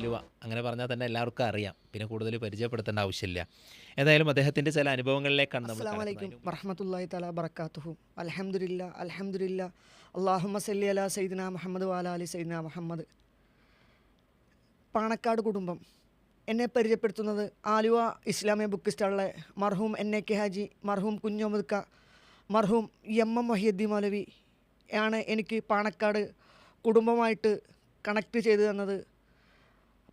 ആലുവ അങ്ങനെ പറഞ്ഞാൽ തന്നെ എല്ലാവർക്കും അറിയാം. പിന്നെ കൂടുതൽ പരിചയപ്പെടുത്തേണ്ട ആവശ്യമില്ല. ഏതായാലും അദ്ദേഹത്തിന്റെ ചില അനുഭവങ്ങളിലേക്കാണ് അസ്സാം വലൈക്കും. വറഹമത്തല്ലാഹി തല ബറക്കാത്തുഹു അലഹമുല്ല അലഹമുല്ല അള്ളാഹുമ്മ സല്ലി അല സൈദിന മുഹമ്മദ് വാല അലി സൈദിന മുഹമ്മദ്. പാണക്കാട് കുടുംബം. എന്നെ പരിചയപ്പെടുത്തുന്നത് ആലുവ ഇസ്ലാമിയ ബുക്ക് സ്റ്റാളിലെ മർഹൂം എൻ എ കെ ഹാജി മർഹൂം കുഞ്ഞോമദ് ക മർഹൂം എം എം മൊഹിയദ്ദി മൗലവി ആണ് എനിക്ക് പാണക്കാട് കുടുംബമായിട്ട് കണക്ട് ചെയ്തു തന്നത്.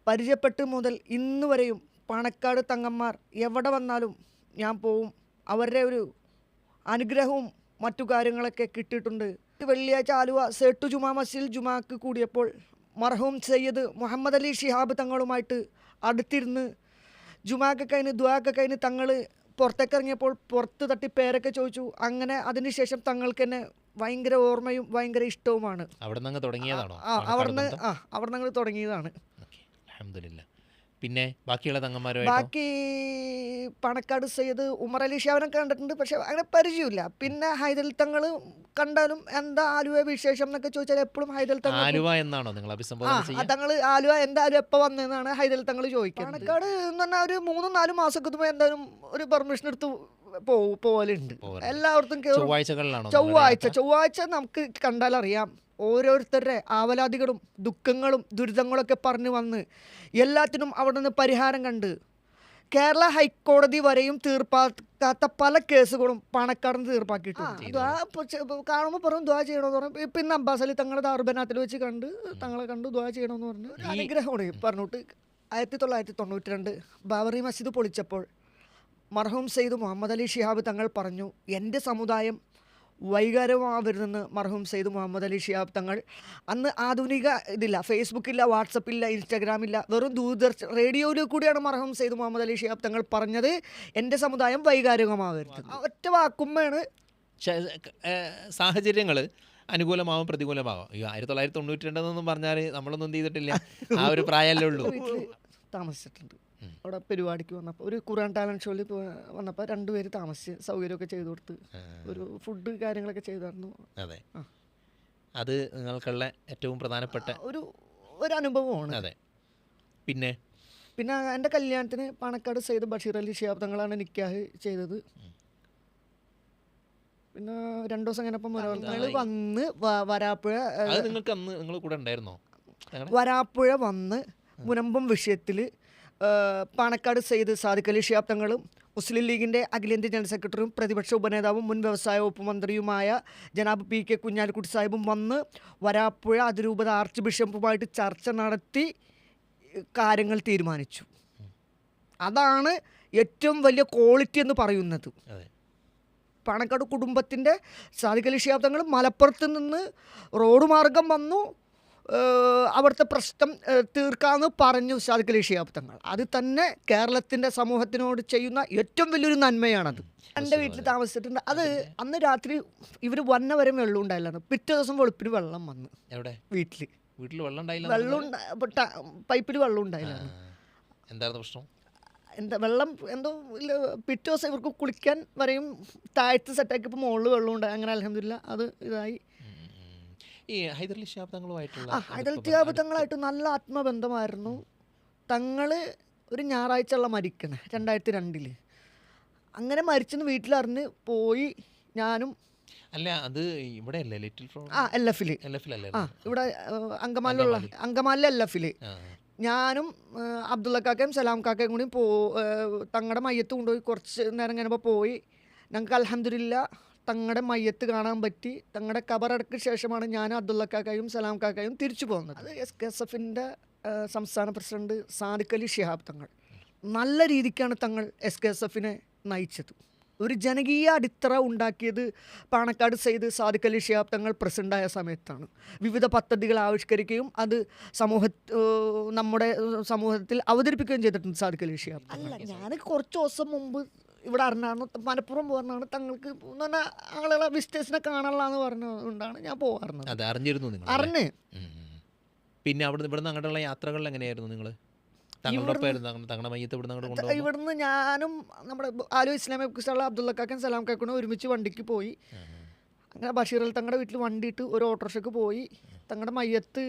പരിചയപ്പെട്ട് മുതൽ ഇന്ന് വരെയും പാണക്കാട് തങ്ങന്മാർ എവിടെ വന്നാലും ഞാൻ പോവും. അവരുടെ ഒരു അനുഗ്രഹവും മറ്റു കാര്യങ്ങളൊക്കെ കിട്ടിയിട്ടുണ്ട്. വെള്ളിയാഴ്ച ആലുവ സേട്ടു ജുമാ മസ്ജിൽ ജുമാക്ക് കൂടിയപ്പോൾ മർഹൂം സയ്യദ് മുഹമ്മദ് അലി ഷിഹാബ് തങ്ങളുമായിട്ട് അടുത്തിരുന്ന് ജുമാക്ക് കഴിഞ്ഞ് ദുവാക്ക് കഴിഞ്ഞ് തങ്ങൾ പുറത്തേക്ക് ഇറങ്ങിയപ്പോൾ പുറത്ത് തട്ടി പേരൊക്കെ ചോദിച്ചു. അങ്ങനെ അതിനുശേഷം തങ്ങൾക്ക് തന്നെ ഭയങ്കര ഓർമ്മയും ഭയങ്കര ഇഷ്ടവുമാണ്. അവിടെ നിന്ന് തുടങ്ങിയതാണ്? ആ അവിടെ നിന്ന് ആ അവിടെ നിന്ന് തുടങ്ങിയതാണ്. അലഹമില്ല പിന്നെ ബാക്കിയുള്ള തങ്ങന്മാരുമായിട്ട്? ബാക്കി പണക്കാട് സയ്യിദ് ഉമർ അലി അവനെ കണ്ടിട്ടുണ്ട് പക്ഷെ അങ്ങനെ പരിചയമില്ല. പിന്നെ ഹൈദൽ തങ്ങൾ കണ്ടാലും എന്താ ആലുവ വിശേഷം എന്നൊക്കെ ചോദിച്ചാൽ എപ്പോഴും ഹൈദൽ തങ്ങൾ ആലുവ എന്നാണോ നിങ്ങൾ ആ അഭിസംബോധന തങ്ങൾ ആലുവ എന്തായാലും എപ്പോൾ വന്നതെന്നാണ് ഹൈദൽ തങ്ങൾ ചോദിക്കുന്നത്. പണക്കാട് എന്ന് പറഞ്ഞാൽ ഒരു മൂന്നും നാലും മാസമൊക്കെ എത്തുമ്പോൾ എന്തായാലും ഒരു പെർമിഷൻ എടുത്ത് എല്ലായിടത്തും കേറും. ചൊവ്വാഴ്ചകളിലാണോ ചൊവ്വാഴ്ച ചൊവ്വാഴ്ച നമുക്ക് കണ്ടാൽ അറിയാം ഓരോരുത്തരുടെ ആവലാതികളും ദുഃഖങ്ങളും ദുരിതങ്ങളൊക്കെ പറഞ്ഞു വന്ന് എല്ലാത്തിനും അവിടെ നിന്ന് പരിഹാരം കണ്ട് കേരള ഹൈക്കോടതി വരെയും തീർപ്പാക്കാത്ത പല കേസുകളും പണക്കാട് തീർപ്പാക്കിയിട്ടുണ്ട്. കാണുമ്പോൾ പറഞ്ഞു ദ്വാ ചെയ്യണമെന്ന് പറഞ്ഞു പിന്നെ അബ്ബാസ് അലി തങ്ങളുടെ ദാർബനാത്തിൽ വെച്ച് കണ്ട് തങ്ങളെ കണ്ട് ദ്വാ ചെയ്യണമെന്ന് പറഞ്ഞു അനുഗ്രഹമാണ് പറഞ്ഞിട്ട് ആയിരത്തി തൊള്ളായിരത്തി തൊണ്ണൂറ്റി രണ്ട് ബാബറി മസ്ജിദ് പൊളിച്ചപ്പോൾ മർഹൂം സെയ്ദ് മുഹമ്മദ് അലി ഷിഹാബ് തങ്ങൾ പറഞ്ഞു എന്റെ സമുദായം വൈകാരമാവരുതെന്ന് മർഹൂം സെയ്ദ് മുഹമ്മദ് അലി ഷിഹാബ് തങ്ങൾ അന്ന് ആധുനിക ഇതില്ല ഫേസ്ബുക്കില്ല വാട്സപ്പില്ല ഇൻസ്റ്റാഗ്രാമില്ല വെറും ദൂരദർശൻ റേഡിയോയിൽ കൂടിയാണ് മർഹൂം സെയ്ദ് മുഹമ്മദ് അലി ഷിഹാബ് തങ്ങൾ പറഞ്ഞത് എന്റെ സമുദായം വൈകാരികമാവരുത് ഒറ്റ വാക്കുമ്പോഴാണ് സാഹചര്യങ്ങൾ അനുകൂലമാവും പ്രതികൂലമാവും. ഈ ആയിരത്തി തൊള്ളായിരത്തി തൊണ്ണൂറ്റി രണ്ടെന്നൊന്നും പറഞ്ഞാൽ നമ്മളൊന്നും എന്ത് ചെയ്തിട്ടില്ല. ആ ഒരു പ്രായമല്ലേ ഉള്ളൂ. താമസിച്ചിട്ടുണ്ട്. അവിടെ പരിപാടിക്ക് വന്നപ്പോൾ ഒരു ഖുറാൻ ടാലന്റ് ഷോയിൽ വന്നപ്പോൾ രണ്ടുപേര് താമസിച്ച് സൗകര്യമൊക്കെ ചെയ്തു കൊടുത്ത് ഒരു ഫുഡ് കാര്യങ്ങളൊക്കെ ചെയ്തായിരുന്നു. അതെ. അത് നിങ്ങൾക്കുള്ള ഏറ്റവും പ്രധാനപ്പെട്ട ഒരു ഒരു അനുഭവമാണ്. അതെ. പിന്നെ? പിന്നെ എന്റെ കല്യാണത്തിന് പാണക്കാട് സെയ്ദ് ബഷീർ അലി ഷിയാബ് തങ്ങളാണ് നിക്കാഹ് ചെയ്തത്. പിന്നെ രണ്ടു ദിവസം കഴിഞ്ഞപ്പം മുരവങ്ങൾ വന്ന് വരാപ്പുഴ നിങ്ങൾക്ക് അന്ന് നിങ്ങൾ കൂടെ ഉണ്ടായിരുന്നോ? വരാപ്പുഴ വന്ന് മുനമ്പം വിഷയത്തിൽ പാണക്കാട് സെയ്ദ് സാദിഖ് അലി ഷിയാബ് തങ്ങളും മുസ്ലിം ലീഗിന്റെ അഖിലേന്ത്യാ ജനറൽ സെക്രട്ടറിയും പ്രതിപക്ഷ ഉപനേതാവും മുൻ വ്യവസായ വകുപ്പ് മന്ത്രിയുമായ ജനാബ് പി കെ കുഞ്ഞാലിക്കുട്ടി സാഹിബും വന്ന് വരാപ്പുഴ അതിരൂപത ആർച്ച് ബിഷപ്പുമായിട്ട് ചർച്ച നടത്തി കാര്യങ്ങൾ തീരുമാനിച്ചു. അതാണ് ഏറ്റവും വലിയ ക്വാളിറ്റി എന്ന് പറയുന്നത്. പാണക്കാട് കുടുംബത്തിന്റെ ഷിഹാബ് തങ്ങൾ മലപ്പുറത്ത് നിന്ന് റോഡ് മാർഗം വന്നു. അവിടുത്തെ പ്രശ്നം തീർക്കാമെന്ന് പറഞ്ഞു സാദിഖ് അലി ഷിഹാബ് തങ്ങൾ അത് തന്നെ കേരളത്തിന്റെ സമൂഹത്തിനോട് ചെയ്യുന്ന ഏറ്റവും വലിയൊരു നന്മയാണത്. എന്റെ വീട്ടിൽ താമസിച്ചിട്ടുണ്ട്. അത് അന്ന് രാത്രി ഇവർ വന്ന വരെ വെള്ളം ഉണ്ടായില്ലായിരുന്നു പിറ്റേ ദിവസം വെളുപ്പിന് വെള്ളം വന്നു എവിടെ? വീട്ടിൽ വീട്ടിൽ വെള്ളം ഉണ്ടായില്ല വെള്ളം പൈപ്പിൽ വെള്ളം ഉണ്ടായില്ല എന്തായിരുന്നു പ്രശ്നം? എന്താ വെള്ളം എന്തോ ഇല്ല, പിറ്റേ ദിവസം ഇവർക്ക് കുളിക്കാൻ വരെയും താഴത്ത് സെറ്റാക്കിയപ്പോൾ മുകളിൽ വെള്ളം ഉണ്ടായി. അങ്ങനെ അലഹമില്ല അത് ഇതായി. ഈ ഹൈദരലി ഷിഹാബ് തങ്ങളുമായിട്ടുള്ള ആ ഹൈദരലി തങ്ങളായിട്ട് നല്ല ആത്മബന്ധമായിരുന്നു. തങ്ങൾ ഒരു ഞായറാഴ്ച ഉള്ള മരിക്കണേ രണ്ടായിരത്തി രണ്ടിൽ അങ്ങനെ മരിച്ചെന്ന് വീട്ടിലറിഞ്ഞ് പോയി ഞാനും അല്ല അത് ഇവിടെ അല്ലേ ലിറ്റിൽ ആ എൽ എഫിൽ എൽ എഫ് അല്ല? ആ ഇവിടെ അങ്കമാലിലുള്ള അങ്കമാലിലെ എൽ എഫിൽ ഞാനും അബ്ദുള്ള കാക്കയും സലാം കാക്കയും കൂടി പോ തങ്ങളുടെ മയ്യത്ത് കൊണ്ടുപോയി കുറച്ച് നേരം കഴിഞ്ഞപ്പോൾ പോയി. ഞങ്ങൾക്ക് അലഹമില്ല തങ്ങളുടെ മയ്യത്ത് കാണാൻ പറ്റി. തങ്ങളുടെ കബറടക്ക് ശേഷമാണ് ഞാൻ അബ്ദുള്ള കാക്കയും സലാം കാക്കയും തിരിച്ചു പോകുന്നത്. അത് എസ് കെ എസ് എഫിന്റെ സംസ്ഥാന പ്രസിഡന്റ് സാദിഖ് അലി ഷിഹാബ് തങ്ങൾ. നല്ല രീതിക്കാണ് തങ്ങൾ എസ് കെ എസ് എഫിനെ നയിച്ചത്. ഒരു ജനകീയ അടിത്തറ ഉണ്ടാക്കിയത് പാണക്കാട് സെയ്ദ് സാദിഖ് അലി ഷിഹാബ് തങ്ങൾ പ്രസിഡന്റായ സമയത്താണ്. വിവിധ പദ്ധതികൾ ആവിഷ്കരിക്കുകയും അത് സമൂഹ നമ്മുടെ സമൂഹത്തിൽ അവതരിപ്പിക്കുകയും ചെയ്തിട്ടുണ്ട് സാദിഖ് അലി ഷിഹാബ് അല്ല ഞാൻ കുറച്ച് ദിവസം മുമ്പ് ഇവിടെ അറിഞ്ഞാണ് മലപ്പുറം പോകുന്നതാണ് തങ്ങൾക്ക് എന്ന് പറഞ്ഞാൽ ആളുകളെ വിസ്റ്റേഴ്സിനെ കാണാനുള്ളതെന്ന് പറഞ്ഞതുകൊണ്ടാണ് ഞാൻ പോകാറുണ്ട് അതെ അറിഞ്ഞിരുന്നു നിങ്ങൾ അറിഞ്ഞ്. പിന്നെ അവിടെ ഇവിടുന്ന് അങ്ങോട്ടുള്ള യാത്രകളിൽ എങ്ങനെയായിരുന്നു നിങ്ങൾ ഇവിടുന്ന് ഞാനും നമ്മുടെ ആലു ഇസ്ലാമിക് കുസ്റ്റുള്ള അബ്ദുള്ള കാക്കൻ സലാം കാക്കനും ഒരുമിച്ച് വണ്ടിക്ക് പോയി. അങ്ങനെ ബഷീർ അൽ തങ്ങളുടെ വീട്ടിൽ വണ്ടിയിട്ട് ഒരു ഓട്ടോറിക്ഷയ്ക്ക് പോയി. തങ്ങളുടെ മയ്യത്ത്